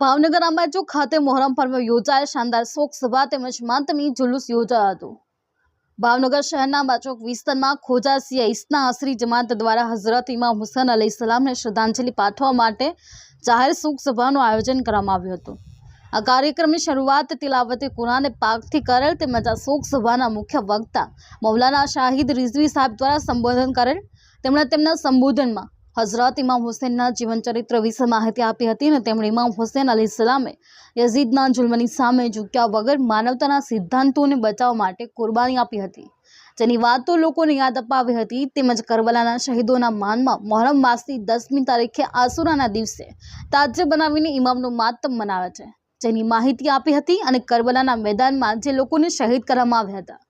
ભાવનગર અંબાચોક ખાતે મોહરમ પર્વ યોજાયેલ શાનદાર શોક સભા તેમજ માતમી જુલુસ યોજાયો હતો. ભાવનગર શહેરના અંબાચોક વિસ્તારમાં ખોજાસિયા ઇસ્ના અસરી જમાત દ્વારા હઝરત ઇમામ હુસૈન અલી સલામને શ્રદ્ધાંજલિ પાઠવવા માટે જાહેર શોક સભાનું આયોજન કરવામાં આવ્યું હતું. આ કાર્યક્રમની શરૂઆત તિલાવતે કુરાને પાકથી કરેલ તેમજ આ શોક સભાના મુખ્ય વક્તા મૌલાના શાહિદ રિઝવી સાહેબ દ્વારા સંબોધન કરેલ તેમણે તેમના સંબોધનમાં હઝરત ઇમામ હુસૈનના જીવન ચરિત્ર વિશે માહિતી આપી હતી અને તેમણે ઇમામ હુસેન અલી સલામે યઝીદના જુલ્મની સામે ઝૂક્યા વગર માનવતાના સિદ્ધાંતોને બચાવવા માટે કુરબાની આપી હતી. જેની વાતો લોકોને યાદ અપાવી હતી તેમજ કરબલાના શહીદોના માનમાં મોહરમ માસની દસમી તારીખે આસુરાના દિવસે તાજ્ય બનાવીને ઇમામનો માતમ મનાવે છે. જેની માહિતી આપી હતી અને કરબલાના મેદાનમાં જે લોકોને શહીદ કરવામાં આવ્યા હતા.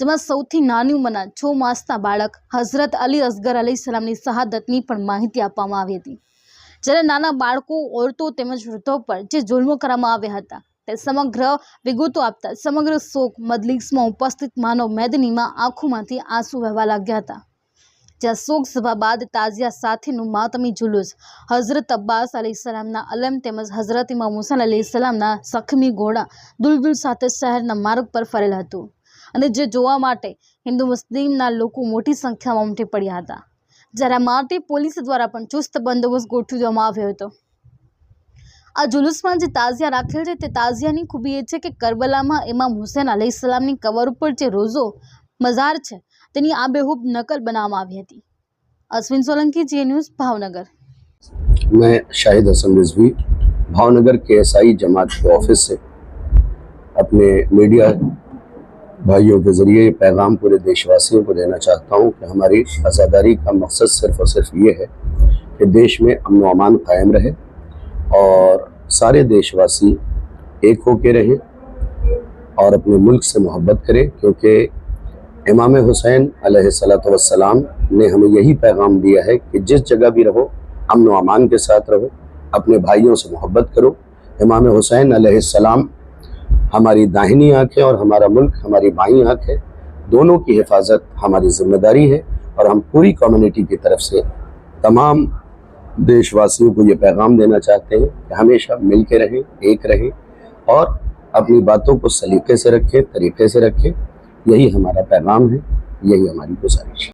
જેમાં સૌથી નાની ઉંમરના છ માસના બાળક હઝરત અલી અસગર અલી સલામની શહાદતની પણ માહિતી આપવામાં આવી હતી. જ્યારે નાના બાળકો, ઓરતો તેમજ વૃદ્ધો પર જે જુલ્મો કરવામાં આવ્યા હતા, તે સમગ્ર વિગતો આપતા સમગ્ર શોક મજલિસમાં ઉપસ્થિત માનવ મેદનીમાં આંખોમાંથી આંસુ વહેવા લાગ્યા હતા. જ્યાં શોક સભા બાદ તાજિયા સાથેનું માતમી જુલુસ હઝરત અબ્બાસ અલી સલામના અલમ તેમજ હઝરત ઇમામ હુસૈન અલી સલામના સખમી ઘોડા દુલદુલ સાથે શહેરના માર્ગ પર ફરેલ હતું. અને જે જોવા માટે હિન્દુ મુસ્લિમના લોકો મોટી સંખ્યામાં ઉમટી પડ્યા હતા જ્યારે આ માટે પોલીસ દ્વારા પણ ચુસ્ત બંદોબસ્ત ગોઠવી દેવામાં આવ્યો હતો આ જુલુસમાં જે તાજિયા રાખેલ છે તે તાજિયાની ખૂબી એ છે કે કરબલામાં ઇમામ હુસૈન અલી સલામની કબર ઉપર જે રોઝો મઝાર છે તેની આબેહૂબ નકલ બનાવવામાં આવી હતી અશ્વિન સોલંકી જે ન્યૂઝ ભાવનગર मैं शाहिद हसन रिजवी भावनगर के एस आई जमात के ऑफिस से अपने मीडिया بھائیوں کے ذریعے یہ پیغام پورے دیش واسیوں کو دینا چاہتا ہوں کہ ہماری آزاداری کا مقصد صرف اور صرف یہ ہے کہ دیش میں امن و امان قائم رہے اور سارے دیش واسی ایک ہو کے رہیں اور اپنے ملک سے محبت کریں کیونکہ امام حسین علیہ صلاۃ والسلام نے ہمیں یہی پیغام دیا ہے کہ جس جگہ بھی رہو، امن و امان کے ساتھ رہو، اپنے بھائیوں سے محبت کرو۔ امام حسین علیہ السلام हमारी दाहिनी आँख है और हमारा मुल्क, हमारी बाई आँख है दोनों की हिफाजत हमारी ज़िम्मेदारी है और हम पूरी कम्युनिटी की तरफ़ से तमाम देशवासियों को ये पैगाम देना चाहते हैं कि हमेशा मिल के रहें, एक रहें और अपनी बातों को सलीके से रखें, तरीके से रखें। यही हमारा पैगाम है, यही हमारी गुजारिश है।